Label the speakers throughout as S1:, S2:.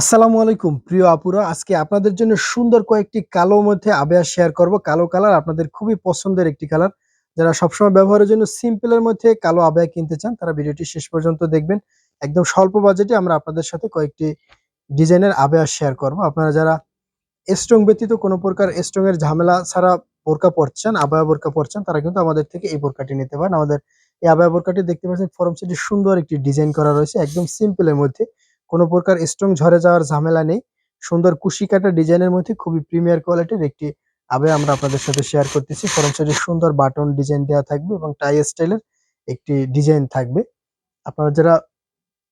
S1: আসসালামু আলাইকুম, প্রিয় আপুরা। আজকে আপনাদের জন্য সুন্দর কয়েকটি কালো মধ্যে আবেয়া শেয়ার করব। কালো কালার আপনাদের খুবই পছন্দের একটি কালার। যারা সবসময় ব্যবহারের জন্য সিম্পলের মধ্যে কালো আবেয়া কিনতে চান, তারা ভিডিওটি শেষ পর্যন্ত দেখবেন। একদম স্বল্প বাজেটে আমরা আপনাদের সাথে কয়েকটি ডিজাইনের আবেয়া শেয়ার করব। আপনারা যারা স্ট্রং ব্যতীত কোনো প্রকার স্ট্রং এর ঝামেলা ছাড়া বোরকা পরছেন আবায়া বোরকা পরছেন তারা কিন্তু আমাদের থেকে এই বোরকাটি নিতে পারেন। আমাদের এই আবায়া বোরকাটি দেখতে পাচ্ছেন, ফরম সেটি সুন্দর একটি ডিজাইন করা রয়েছে, একদম সিম্পলের মধ্যে। কোনো প্রকার স্ট্রং ঝরে যাওয়ার ঝামেলা নেই। সুন্দর কুশি কাটা ডিজাইনের মধ্যে খুবই প্রিমিয়ার কোয়ালিটির একটি আবে আমরা আপনাদের সাথে শেয়ার করতেছি। ফরম সাইডে সুন্দর বাটন ডিজাইন দেওয়া থাকবে এবং টাই স্টাইলের একটি ডিজাইন থাকবে। আপনারা যারা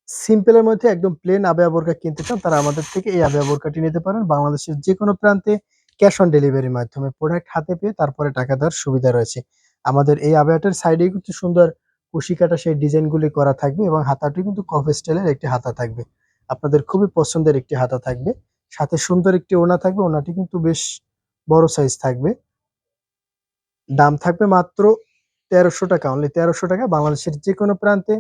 S1: সিম্পলের মধ্যে একদম প্লেন আবেয়া বোরকা কিনতে চান, তারা আমাদের থেকে এই আবেয়া বোরকাটি নিতে পারেন। বাংলাদেশের যে কোনো প্রান্তে ক্যাশ অন ডেলিভারির মাধ্যমে প্রোডাক্ট হাতে পেয়ে তারপরে টাকা দেওয়ার সুবিধা রয়েছে। আমাদের এই আবেয়াটার সাইডে কিন্তু সুন্দর কুশি কাটা সেই ডিজাইনগুলি করা থাকবে এবং হাতাটি কিন্তু কফ স্টাইলের একটি হাতা থাকবে। আপনাদের খুবই পছন্দের একটি হাতা থাকবে। সাথে সুন্দর একটি ওনা থাকবে, ওনাটি কিন্তু বেশ বড় সাইজ থাকবে। দাম থাকবে মাত্র তেরোশো টাকা অনলি তেরোশো টাকা। বাংলাদেশের যে কোনো প্রান্তে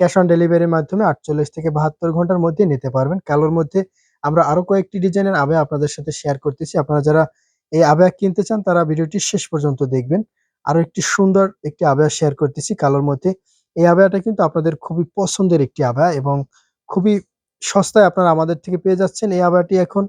S1: ক্যাশ অন ডেলিভারির মাধ্যমে আটচল্লিশ থেকে বাহাত্তর ঘণ্টার মধ্যে নিতে পারবেন। কালোর মধ্যে আমরা আরও কয়েকটি ডিজাইনের আবে আপনাদের সাথে শেয়ার করতেছি। আপনারা যারা এই আবেয়া কিনতে চান, তারা ভিডিওটি শেষ পর্যন্ত দেখবেন। আরও একটি সুন্দর একটি আবেয়া শেয়ার করতেছি কালোর মধ্যে। এই আবেয়াটা কিন্তু আপনাদের খুবই পছন্দের একটি আবেয়া এবং খুবই সস্তায় আপনারা আমাদের থেকে পেয়ে যাচ্ছেন। এই আবারটি এখন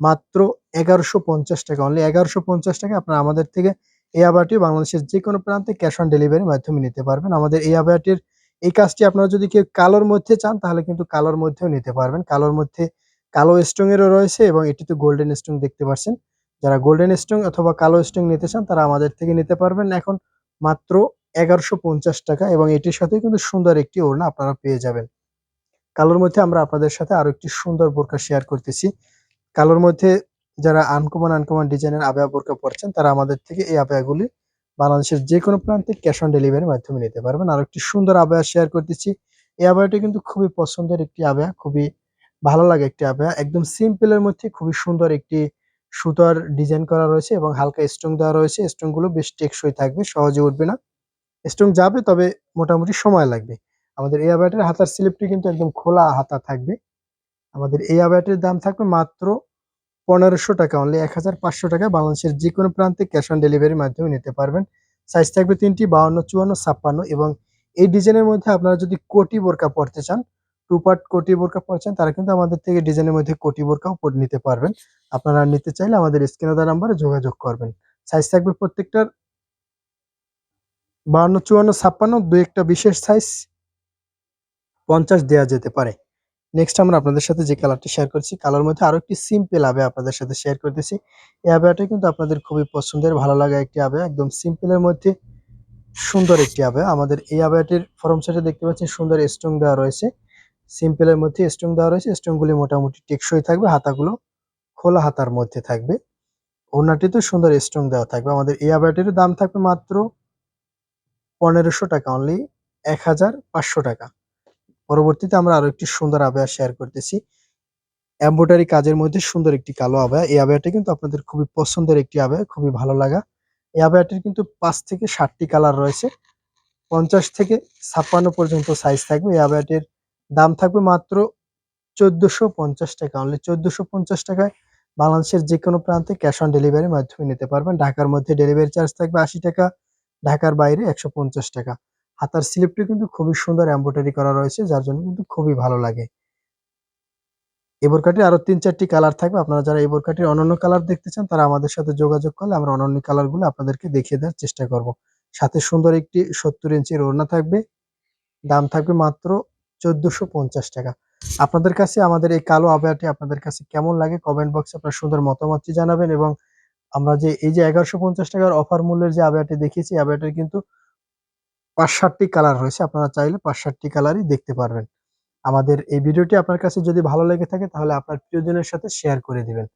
S1: মাত্র এগারোশো পঞ্চাশ টাকা। অনলি এগারোশো পঞ্চাশ টাকা আপনারা আমাদের থেকে এই আবারটি বাংলাদেশের যে কোনো প্রান্তে ক্যাশ অন ডেলিভারির মাধ্যমে নিতে পারবেন। আমাদের এই আবারটির এই কাজটি আপনারা যদি কেউ কালোর মধ্যে চান, তাহলে কিন্তু কালোর মধ্যেও নিতে পারবেন। কালোর মধ্যে কালো স্ট্রং এরও রয়েছে এবং এটি তো গোল্ডেন স্ট্রং দেখতে পাচ্ছেন। যারা গোল্ডেন স্ট্রং অথবা কালো স্ট্রং নিতে চান, তারা আমাদের থেকে নিতে পারবেন এখন মাত্র এগারোশো টাকা এবং এটির সাথে কিন্তু সুন্দর একটি ওড়না আপনারা পেয়ে যাবেন। কালোর মধ্যে আমরা আপনাদের সাথে আরও একটি সুন্দর বোরকা শেয়ার করতেছি। কালোর মধ্যে যারা আনকমন আনকমন ডিজাইনের আবেয়া বোরকা পড়ছেন তারা আমাদের থেকে এই আবেয়াগুলি বাংলাদেশের যে কোনো প্রান্তে ক্যাশ অন ডেলিভারির মাধ্যমে নিতে পারবেন। আরও একটি সুন্দর আবেয়া শেয়ার করতেছি। এই আবেয়াটি কিন্তু খুবই পছন্দের একটি আবেয়া খুবই ভালো লাগে একটি আবেয়া একদম সিম্পলের মধ্যে খুবই সুন্দর একটি সুতার ডিজাইন করা রয়েছে এবং হালকা স্ট্রং দেওয়া রয়েছে। স্ট্রংগুলো বেশ টেকসই থাকবে, সহজে উঠবে না। স্ট্রং যাবে, তবে মোটামুটি সময় লাগবে। আমাদের এই আবায়াটের হাতার স্লিপটি কিন্তু একদম খোলা হাতা থাকবে। আমাদের এই আবায়াটের দাম থাকবে মাত্র পনেরোশো টাকা। অনলি এক হাজার পাঁচশো টাকা। বাংলাদেশের যে কোনো প্রান্তে ক্যাশ অন ডেলিভারির মাধ্যমে নিতে পারবেন। সাইজ থাকবে তিনটি, বাউন্ন, চুয়ান্ন, ছাপ্পান্ন এবং এই ডিজাইনের মধ্যে আপনারা যদি কোটি বোরকা পড়তে চান টু পার্ট কোটি বোরকা পড়ছেন তারা কিন্তু আমাদের থেকে ডিজাইনের মধ্যে কোটি বোরকাও নিতে পারবেন। আপনারা নিতে চাইলে আমাদের স্ক্রিনে নাম্বারে যোগাযোগ করবেন। সাইজ থাকবে প্রত্যেকটার বাউন্ন, চুয়ান্ন, ছাপ্পান্ন, দু একটা বিশেষ সাইজ পঞ্চাশ দেওয়া যেতে পারে। নেক্সট আমরা আপনাদের সাথে যে কালারটি শেয়ার করছি কালার মধ্যে আরও একটি সিম্পল আবে আপনাদের সাথে শেয়ার করতেছি এই আবেয়াটা কিন্তু আপনাদের খুবই পছন্দের, ভালো লাগা একটি আবে একদম সিম্পলের মধ্যে সুন্দর একটি আবে আমাদের এই আবেয়াটির ফরম সাইডে দেখতে পাচ্ছেন সুন্দর স্ট্রং দেওয়া রয়েছে। সিম্পলের মধ্যে স্ট্রং দেওয়া রয়েছে স্ট্রংগুলি মোটামুটি টেকসই থাকবে, হাতাগুলো খোলা হাতার মধ্যে থাকবে। ওনাটিতে সুন্দর স্ট্রং দেওয়া থাকবে। আমাদের এই আবেয়াটির দাম থাকবে মাত্র পনেরোশো টাকা অনলি এক হাজার পাঁচশো টাকা। পরবর্তীতে আমরা আরও একটি সুন্দর আবহাওয়া শেয়ার করতেছি। এম্ব্রয়ডারি কাজের মধ্যে সুন্দর একটি কালো আবহাওয়া। এই আবহাওয়াটা কিন্তু আপনাদের খুবই পছন্দের একটি আবহাওয়া, খুবই ভালো লাগা। এই আবহাওয়াটির কিন্তু পাঁচ থেকে ষাটটি কালার রয়েছে। পঞ্চাশ থেকে ছাপ্পান্ন পর্যন্ত সাইজ থাকবে। এই আবহাওয়াটির দাম থাকবে মাত্র চোদ্দশো পঞ্চাশ টাকা। অনলি চোদ্দশো পঞ্চাশ টাকায় বাংলাদেশের যে কোনো প্রান্তে ক্যাশ অন ডেলিভারির মাধ্যমে নিতে পারবেন। ঢাকার মধ্যে ডেলিভারি চার্জ থাকবে আশি টাকা, ঢাকার বাইরে একশো পঞ্চাশ টাকা। হাতার স্লিপটি কিন্তু খুবই সুন্দর এম্ব্রয়ডারি করা রয়েছে, যার জন্য কিন্তু খুবই ভালো লাগে। এই বোরকাটির আরও তিন চারটি কালার থাকবে। আপনারা যারা এই বোরকাটির অনন্য কালার দেখতে চান, তারা আমাদের সাথে যোগাযোগ করলে আমরা অনন্য কালারগুলো আপনাদেরকে দেখিয়ে দেওয়ার চেষ্টা করব। সাথে সুন্দর একটি সত্তর ইঞ্চির ওড়না থাকবে। দাম থাকবে মাত্র চোদ্দশো পঞ্চাশ টাকা। আপনাদের কাছে আমাদের এই কালো আবহাওয়াটি আপনাদের কাছে কেমন লাগে কমেন্ট বক্সে আপনার সুন্দর মতামতটি জানাবেন এবং আমরা যে, এই যে এগারোশো পঞ্চাশ টাকার অফার মূল্যের যে আবহাওয়াটি দেখিয়েছি আবহাওয়াটির কিন্তু পাঁচ সাতটি কালার রয়েছে, আপনারা চাইলে পাঁচ সাতটি কালারই দেখতে পারবেন। আমাদের এই ভিডিওটি আপনার কাছে যদি ভালো লেগে থাকে, তাহলে আপনার প্রিয়জনের সাথে শেয়ার করে দিবেন।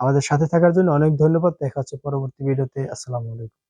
S1: আমাদের সাথে থাকার জন্য অনেক ধন্যবাদ, দেখা হচ্ছে পরবর্তী ভিডিওতে, আসসালামু আলাইকুম।